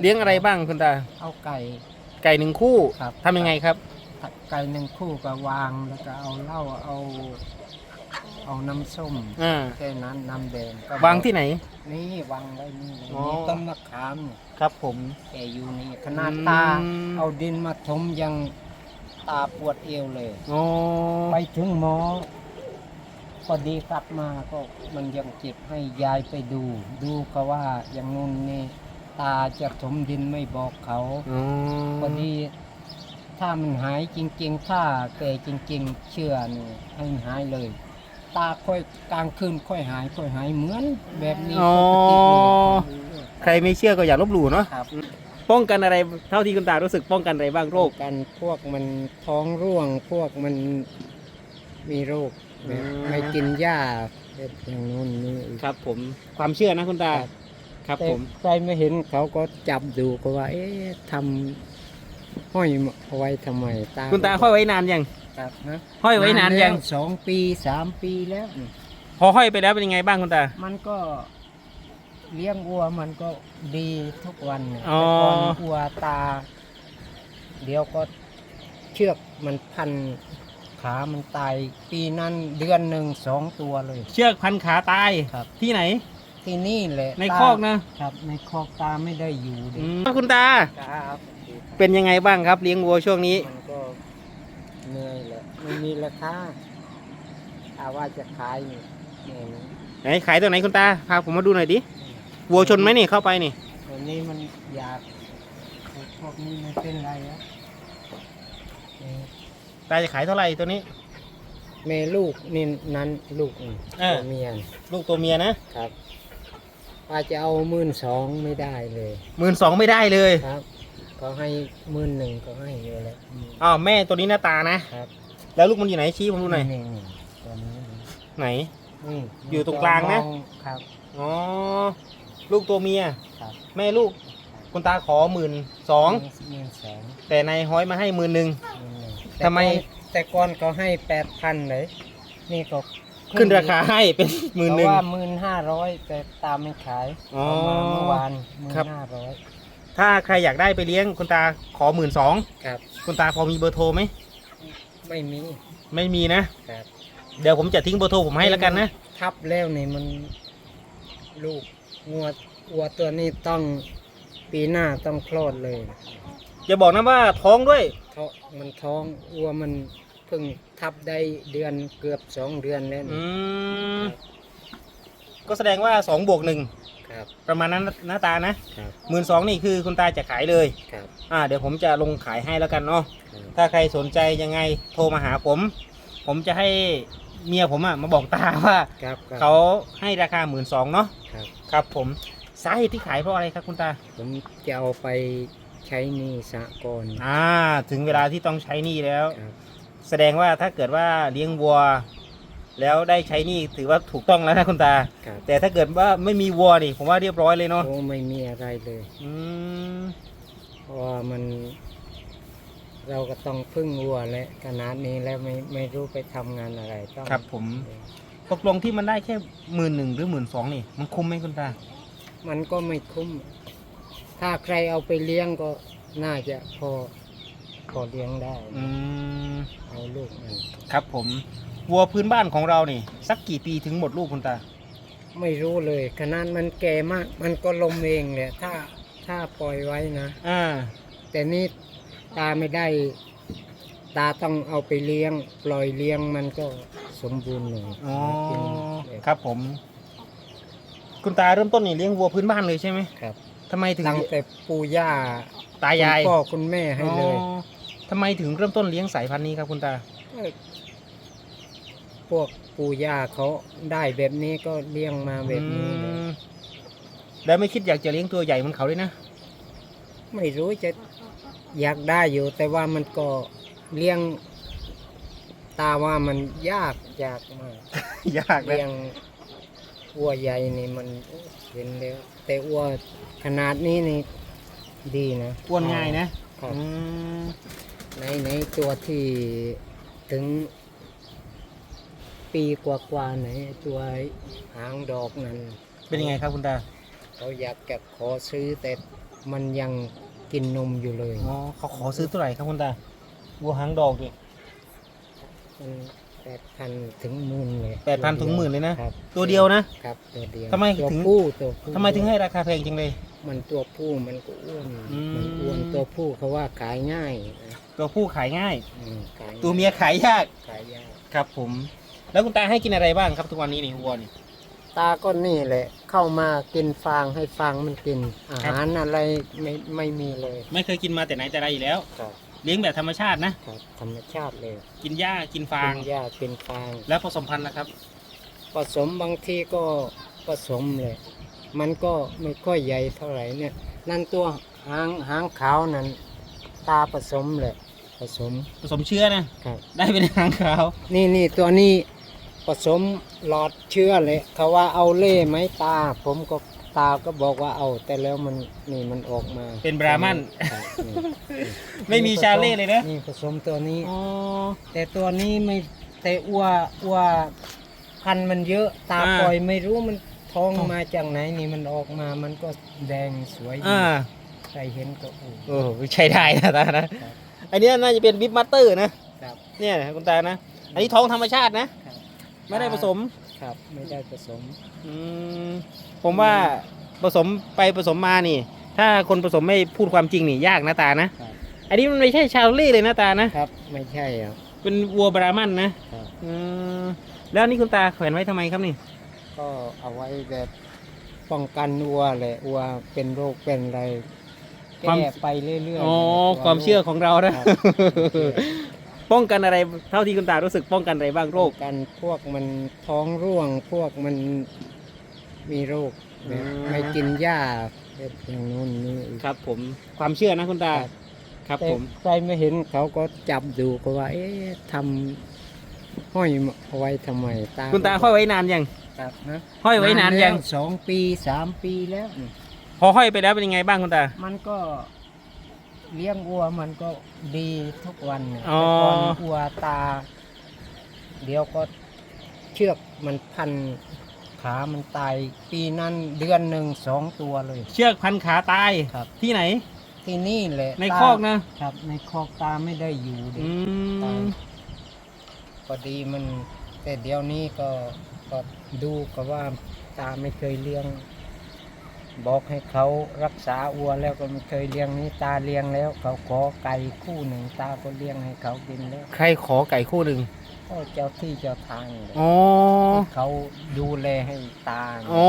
เลี้ยงอะไรบ้างคุณตา เอาไก่ ไก่หนึ่งคู่ครับ ทำยังไงครับ ไก่หนึ่งคู่ก็วางแล้วก็เอาเหล้าเอา เอาน้ำส้มอ่า แค่นั้นน้ำแดงก็วางที่ไหน นี่วางไว้นี่เลยอ๋อ นี่ต้นมะขามเนี่ยครับผม แกอยู่นี่ขนาดอืมตาเอาดินมาถมยังตาปวดเอวเลย โอ้ไปถึงหมอพอดีกลับมาก็มันยังเจ็บให้ยายไปดู ดูเขาว่าอย่างนู้นนี่ ตาจะถมดินไม่บอกเขาอ๋อพอดีถ้ามันหายจริง ๆ ถ้าแก่จริง ๆ เชื่อนี่ให้มันหายเลย ตาค่อยกลางคืนค่อยหายค่อยหายเหมือนแบบนี้อ๋อปกติเลยใครไม่เชื่อก็อย่าลบหลู่เนาะครับป้องกันอะไรเท่าที่คุณตารู้สึกป้องกันอะไรบ้างโรค กันพวกมันท้องร่วงพวกมันมีโรคแบบอืม ไม่กินหญ้าแบบอย่างนู้นนี่อีก ครับผมความเชื่อนะคุณตาครับ ครับแต่ผม ใครไม่เห็นเขาก็จับดูก็ว่า เอ๊ะทำห้อยเอาไว้ทำไมตาคุณตาห้อยไว้นานยังครับนะห้อยไว้นานยังแล้วสองปีสามปีแล้วนี่พอห้อยไปแล้วเป็นยังไงบ้างคุณตา มันก็เลี้ยงวัวมันก็ดีทุกวันเนี่ยอ๋อ แต่ก่อนวัวตา เดี๋ยวก็เชือกมันพันขามันตาย ปีนั้นเดือนหนึ่งสองตัวเลย เชือกพันขาตายครับ ที่ไหน ที่นี่แหละในตาคอกนะ ครับ ในคอกตาไม่ได้อยู่ดิอืมคุณตา ครับเป็นยังไงบ้างครับเลี้ยงวัวช่วงนี้ มันก็เหนื่อยแหละไม่มีราคาถ้าว่าจะขายนี่เหนื่อยนะไหนขายตัวไหนคุณตา พาผมมาดูหน่อยดิ วัวชนไหมนี่เข้าไปนี่อันนี้มันอยากพวกนี้ไม่เป็นไรอะนี่ตาจะขายเท่าไหร่ตัวนี้ แม่ลูกนี่นั้นลูกนี่เออ ตัวเมียนลูกตัวเมียนะ ครับ ว่าจะเอาหมื่นสองไม่ได้เลยหมื่นสองไม่ได้เลยครับ ก็ให้หมื่นหนึ่งก็ให้เยอะแล้วอ้าวแม่ตัวนี้หน้าตานะครับแล้วลูกมันอยู่ไหนชี้ผมดูหน่อยนี่นี่ตัวนี้ไหน นี่อยู่ตรงกลางนะ ครับ อ๋อลูกตัวเมียครับแม่ลูก คุณตาขอหมื่นสองหมื่นสองแต่นายห้อยมาให้หมื่นหนึ่ง หมื่นหนึ่งทำไม แต่ก่อนก็ให้แปดพันเลยนี่ก็ ขึ้นราคาให้เป็นหมื่นหนึ่งเพราะว่าหมื่นห้าร้อยแต่ตามไม่ขายอ๋อเอามาเมื่อวานหมื่นครับ ห้าร้อยถ้าใครอยากได้ไปเลี้ยงคุณตาขอหมื่นสองครับ คุณตาพอมีเบอร์โทรไหมไม่มีไม่มีนะ ครับเดี๋ยวผมจะทิ้งเบอร์โทรผมให้แล้วกันนะ ทับแล้วนี่มัน ลูกงัววัวตัวนี้ต้องปีหน้าต้องคลอดเลยอย่าบอกนะว่าท้องด้วย เพราะมันท้องวัวมัน เพิ่งทับได้เดือนเกือบสองเดือนแล้วอืนี่มก็แสดงว่าสองบวกหนึ่งครับ ประมาณนั้นหน้าตานะครับ หมื่นสองนี่คือคุณตาจะขายเลย ครับอ่า เดี๋ยวผมจะลงขายให้แล้วกันเนาะ ครับถ้าใครสนใจยังไงโทรมาหาผม ผมจะให้เมียผมอะมาบอกตาว่า ครับครับเขาให้ราคาหมื่นสองเนาะ ครับ ครับผม สาเหตุที่ขายเพราะอะไรครับคุณตา ผมจะเอาไปใช้หนี้สหกรณ์อ่า ถึงเวลาที่ต้องใช้หนี้แล้วครับ แสดงว่าถ้าเกิดว่าเลี้ยงวัว แล้วได้ใช้หนี้ถือว่าถูกต้องแล้วนะคุณตา ครับแต่ถ้าเกิดว่าไม่มีวัวนี่ผมว่าเรียบร้อยเลยเนาะโอ้ไม่มีอะไรเลย อืมเพราะว่ามัน เราก็ต้องพึ่งวัวและขนาดนี้แล้วไม่ไม่รู้ไปทำงานอะไรต้องครับผมตกลงที่มันได้แค่หมื่นหนึ่งหรือหมื่นสองนี่ มันคุ้มไหมคุณตา มันก็ไม่คุ้ม ถ้าใครเอาไปเลี้ยงก็น่าจะพอ พอเลี้ยงได้อืมเอาลูกมันครับผมวัวพื้นบ้านของเรานี่ สักกี่ปีถึงหมดลูกคุณตา ไม่รู้เลยขนาดมันแก่มาก มันก็ลมเองแหละถ้าถ้าปล่อยไว้นะ อ่า แต่นี่ตาไม่ได้ ตาต้องเอาไปเลี้ยง ปล่อยเลี้ยงมันก็สมบูรณ์หน่อยอ๋อกินแบบครับผม คุณตาเริ่มต้นนี่เลี้ยงวัวพื้นบ้านเลยใช่ไหมครับ ทำไมถึงตั้งแต่ปู่ย่าตายาย คุณพ่อคุณแม่ให้เลย อ๋อ ทำไมถึงเริ่มต้นเลี้ยงสายพันธุ์นี้ครับคุณตาก็พวกปู่ย่าเขาได้แบบนี้ก็เลี้ยงมาแบบนี้เลยอืมแล้วไม่คิดอยากจะเลี้ยงตัวใหญ่เหมันเขาด้วยนะ ไม่รู้จะอยากได้อยู่ แต่ว่ามันก็เลี้ยง ตาว่ามันยากยากมากยากนะเลี้ยงวัวใหญ่นี่มันเห็นแล้ว แต่วัวขนาดนี้นี่ดีนะอ้วนง่ายนะ ครับ อืม ในในตัวที่ถึงปีกว่าๆไหนตัวหางดอกนั้นเป็นยังไงครับคุณตาเขาอยากจะขอซื้อแต่มันยังกินนมอยู่เลยอ๋อเขาขอซื้อเท่าไหร่ครับคุณตาวัวหางดอกเนี่ยมันแปดพันถึงหมื่นเลยแปดพันถึงหมื่นเลยนะครับตัวเดียวนะครับตัวเดียวทำไมตัวถึงผู้ตัวผู้ทำไมถึงให้ราคาแพงจังเลย มันตัวผู้มันก็อ้วนอืมมันอ้วนตัวผู้เขาว่าขายง่ายนะ ตัวผู้ขายง่าย อืมขายง่ายตัวเมียขายยากขายยากครับ ผม แล้วคุณตาให้กินอะไรบ้างครับ ทุกวันนี้นี่วัวนี่ ตาก็นี่แหละ เข้ามากินฟางให้ฟางมันกิน อาหารอะไรไม่ไม่มีเลยไม่เคยกินมาแต่ไหนแต่ไรอยู่แล้ว ครับเลี้ยงแบบธรรมชาตินะ ครับธรรมชาติเลยกินหญ้ากินฟาง กินหญ้ากินฟาง แล้วผสมพันธุ์นะครับ ผสมบางทีก็ผสมเลย มันก็ไม่ค่อยใหญ่เท่าไหร่เนี่ย นั่นตัวหางหางขาวนั้น ตาผสมเลย ผสมผสมเชื้อนะครับ ได้เป็นหางขาวนี่นี่ตัวนี้ผสมหลอดเชื้อเลยเขาว่าเอาเล่ไหมตา ผมก็ตาก็บอกว่าเอาแต่แล้วมันนี่มันออกมาเป็นบราหมัน ครับนี่ไม่มีชาเล่เลยนะนี่ผสมตัวนี้ อ๋อแต่ตัวนี้ไม่แต่อ้วอ้วพันธุ์มันเยอะตาอ่าปล่อยไม่รู้มันท้องอ๋อมาจากไหนนี่มันออกมา มันก็แดงสวยดีอ่าใครเห็นก็โอ้โอ้ใช้ได้นะตานะครับ อันเนี้ยน่าจะเป็นบิ๊บมัตเตอร์นะครับ เนี่ยนะคุณตานะ อันนี้ท้องธรรมชาตินะ ครับ ไม่ได้ผสมครับ ไม่ได้ผสม อืมผมว่าผสมไปผสมมานี่ ถ้าคนผสมไม่พูดความจริงนี่ยากนะตานะ ครับ อันนี้มันไม่ใช่ชาโลเล่เลยนะตานะ ครับ ไม่ใช่อะเป็นวัวบราหมันนะครับ อืมแล้วอันนี่คุณตาแขวนไว้ทำไมครับนี่ ก็เอาไว้แบบป้องกันวัวแหละวัวเป็นโรคเป็นอะไร แก้ไปเรื่อยๆอ๋อตัวความเชื่อของเรานะครับป้องกันอะไรเท่าที่คุณตารู้สึกป้องกันอะไรบ้างโรคกันพวกมันท้องร่วงพวกมันมีโรคแบบอืมไม่กินหญ้าแบบอย่างนู้นนี่ครับ ผมความเชื่อนะคุณตา ครับ ครับแต่ผม ใครไม่เห็นเขาก็จับดูก็ว่า เอ๊ะทำห้อยเอาไว้ทำไมตาคุณตาห้อยไว้นานยัง ครับนะห้อยไว้นานยัง แล้วสองปีสามปีแล้วนี่ พอห้อยไปแล้วเป็นยังไงบ้างคุณตา มันก็เลี้ยงวัวมันก็ดีทุกวันเนี่ยอ๋อ แต่ก่อนวัวตา เดี๋ยวก็เชือกมันพันขามันตาย ปีนั้นเดือนหนึ่งสองตัวเลย เชือกพันขาตายครับ ที่ไหน ที่นี่แหละในตาคอกนะ ครับ ในคอกตาไม่ได้อยู่ดิอืตายมพอดีมัน แต่เดี๋ยวนี้ก็ก็ดูก็ว่าตาไม่เคยเลี้ยง บอกให้เขารักษาวัวแล้วก็ไม่เคยเลี้ยงนี้ตาเลี้ยงแล้ว เขาขอไก่คู่หนึ่งตาก็เลี้ยงให้เขากินแล้วใครขอไก่คู่หนึ่งก็เจ้าที่เจ้าทางเลยอ๋อ ให้เขาดูแลให้ตาโอ้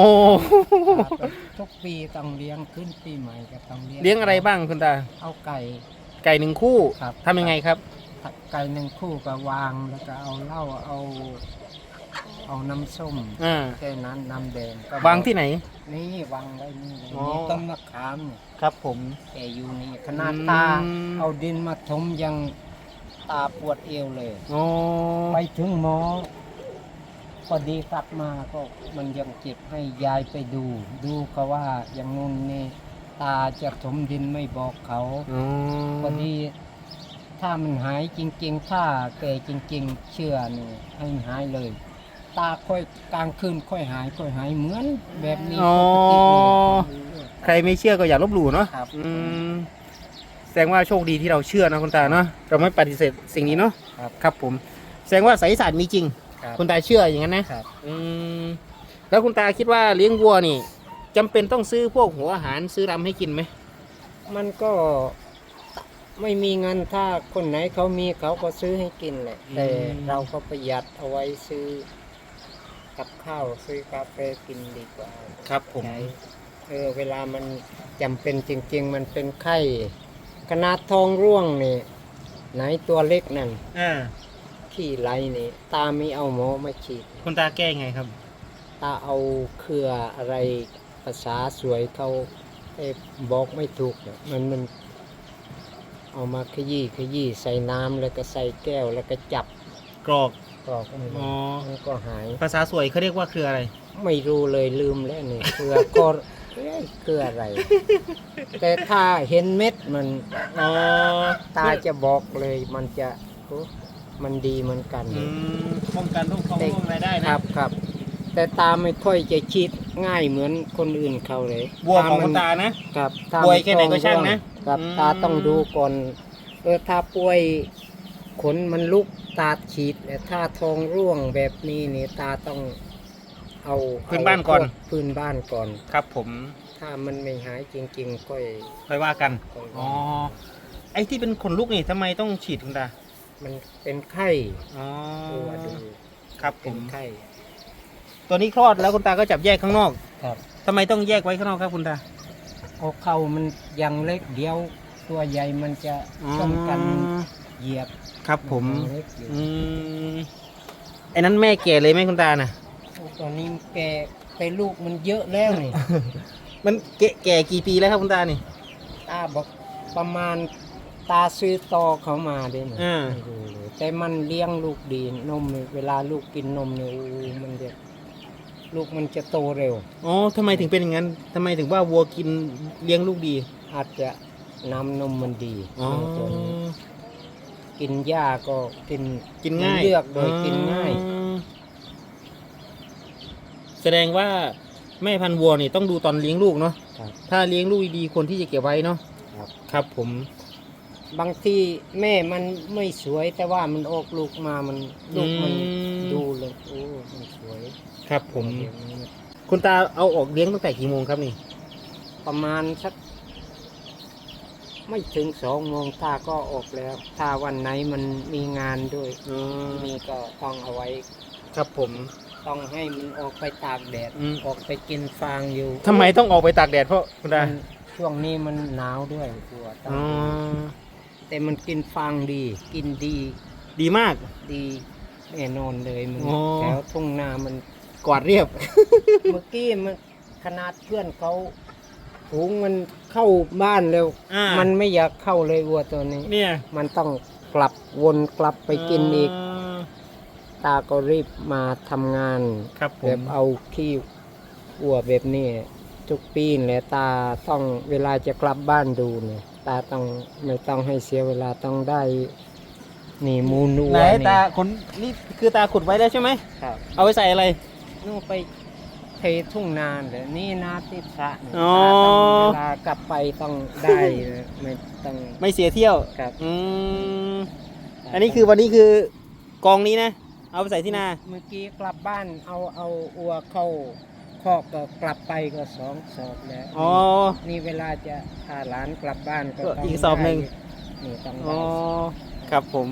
ตาก็ทุกปีต้องเลี้ยงขึ้นปีใหม่ก็ต้องเลี้ยงเลี้ยงอะไรบ้างคุณตา เอาไก่ ไก่หนึ่งคู่ครับ ทำยังไงครับ ไก่หนึ่งคู่ก็วางแล้วก็เอาเหล้าเอา เอาน้ำส้มอ่าแค่นั้นน้ำแดงก็วางที่ไหน นี่วางไว้นี่เลยอ๋อมีต้นมะขามเนี่ยครับผมแกอยู่นี่ขนาดตา อืม เอาดินมาถมยังตาปวดเอวเลยอ๋อไปถึงหมอพอดีกลับมาก็มันยังเจ็บให้ยายไปดู ดูเขาว่าอย่างนู้นนี่ตาจะถมดินไม่บอกเขา อ๋อพอดีถ้ามันหายจริง ๆ ถ้าแก่จริง ๆ เชื่อนี่ให้มันหายเลย ตาค่อยกลางคืนค่อยหายค่อยหายเหมือนแบบนี้อ๋อปกติเลยใครไม่เชื่อก็อย่าลบหลู่เนาะครับอืมแสดงว่าโชคดีที่เราเชื่อนะคุณตาเนาะเราไม่ปฏิเสธสิ่งนี้เนาะครับครับผม แสดงว่าไสยศาสตร์มีจริง ครับ คุณตาเชื่ออย่างนั้นนะครับ อืมแล้วคุณตาคิดว่าเลี้ยงวัวนี่จำเป็นต้องซื้อพวกหัวอาหารซื้อรำให้กินไหมมันก็ไม่มีเงินถ้าคนไหนเขามีเขาก็ซื้อให้กินแหละแต่เราก็ประหยัดเอาไว้ซื้อ กับข้าวซื้อกาแฟกินดีกว่าครับผม ใช้เออเวลามันจำเป็นจริง ๆ มันเป็นไข้ขนาดทองร่วงนี่ ไหนตัวเล็กนั่น อ่า ขี้ไหลนี่ ตาไม่เอาหมอมาฉีด คุณตาแก้ไงครับ ตาเอาเครืออะไรภาษาสวยเขาเอ่อบอกไม่ถูกเนี่ยมันมัน เอามาขยี้ขยี้ใส่น้ำแล้วก็ใส่แก้วแล้วก็จับกรอกก รอกมันอ๋อ มันก็หาย ภาษาสวยเขาเรียกว่าคืออะไร ไม่รู้เลยลืมแล้วเนี่ยเครือก็เอ๊ะเครืออะไร แต่ถ้าเห็นเม็ดมันอ๋อตาจะบอกเลยมันจะโอ้มันดีเหมือนกัน อืมป้องกันโรคท้องร่วงอะไรได้คนะรับครับแต่แต่ตาไม่ค่อยจะฉีดง่ายเหมือนคนอื่นเขาเลยวัวของมัคุณตานะ ครับถ้าป่วยมัแค่ไหนก็ช่างนะ ครับอืม ตาต้องดูก่อนเออถ้าป่วย ขนมันลุกตาฉีดแต่ถ้าทองร่วงแบบนี้นี่ตาต้องเอาพื้นบ้านก่อน เพวพื้นบ้านก่อน ครับผมถ้ามันไม่หายจริงๆก็ค่อยว่ากันค่อยอ๋อ ไอ้ที่เป็นขนลุกนี่ทำไมต้องฉีดคุณตา มันเป็นไข้อ๋อ ตัวดูครับผเป็นม ไข้ ตัวนี้คลอดแล้วคุณตาก็จับแยกข้างนอกครับ ทำไมต้องแยกไว้ข้างนอกครับคุณตาเอาเข้ามันยังเล็กเดียวตัวใหญ่มันจะป้องกัน เหยียบครับผมนยังเล็กอยู่อืมไอ้นั้นแม่แก่เลยไหมคุณตาน่ะโอ้ตอนนี้แกไปลูกมันเยอะแล้วนี่ มันแก่แก่กี่ปีแล้วครับคุณตานี่ ตาบอกประมาณตาซื้อต่อเขามาเด้นะอ่า ไม่รู้เลยแต่มันเลี้ยงลูกดีนมนี่เวลาลูกกินนมเนี่ยโอ้มันจะลูกมันจะโตเร็ว อ๋อทำไมถึงเป็นอย่างนั้นทำไมถึงว่าวัวกินเลี้ยงลูกดีอาจจะน้ำนมมันดีอ๋อตัวนี้ กินหญ้าก็กินกินง่ายเลือกโดยกินง่ายอืมแสดงว่าแม่พันธุ์วัวนี่ต้องดูตอนเลี้ยงลูกเนาะครับถ้าเลี้ยงลูกดีๆคนที่จะเก็บไว้เนาะครับ ครับผม บางทีแม่มันไม่สวยแต่ว่ามันออกลูกมามันลูกมันอืม ดูเลยโอ้มันสวยครับผม เดี๋ยวนี้คุณตาเอาออกเลี้ยงตั้งแต่กี่โมงครับนี่ประมาณสัก ไม่ถึงสองโมงตาก็ออกแล้ว ถ้าวันไหนมันมีงานด้วยอ๋อนี่ก็ต้องเอาไว้ ครับผม ต้องให้มันออกไปตากแดดอืม ออกไปกินฟางอยู่ทำไมต้องออกไปตากแดดเพราะคุณตามันช่วงนี้มันหนาวด้วยตัวตาอ๋อแต่มันกินฟางดี กินดีดีมาก ดีแน่นอนเลยมันอ๋อ แถวทุ่งนามัน กวาดเรียบ เมื่อกี้มันขนาดเพื่อนเขา ถุงมันเข้าบ้านแล้วอ่ามันไม่อยากเข้าเลยวัวตัวนี้ เนี่ยมันต้องกลับวนกลับไปกินอีกาตาก็รีบมาทำงาน ครับผแบมบเอาขี้วัวแบบนี้ทุกปีแหละตาต้องเวลาจะกลับบ้านดูเนี่ยตาต้องไม่ต้องให้เสียเวลาต้องได้ นี่มูลวัวไหนนี่ตาขนนี่คือตาขุดไว้แล้วใช่ไหม ครับเอาไปใส่อะไรนู่นไป เททุ่งนาเลยนี่นาที่สระนี่อ๋อตาต้องเวลากลับไปต้องได้นะไม่ต้องไม่เสียเที่ยวครับอืมอันนี้คือวันนี้คือกองนี้นะ เอาไปใส่ที่นา เมื่อกี้กลับบ้านเอาเอาอัวเข้าคอกก็กลับไปก็สองศอกแล้วอ๋อ นี่เวลาจะพาหลานกลับบ้านก็ก็ต้องอีกสอบหนึ่ง ได้นี่ต้องอ๋อ ได้ ครับผม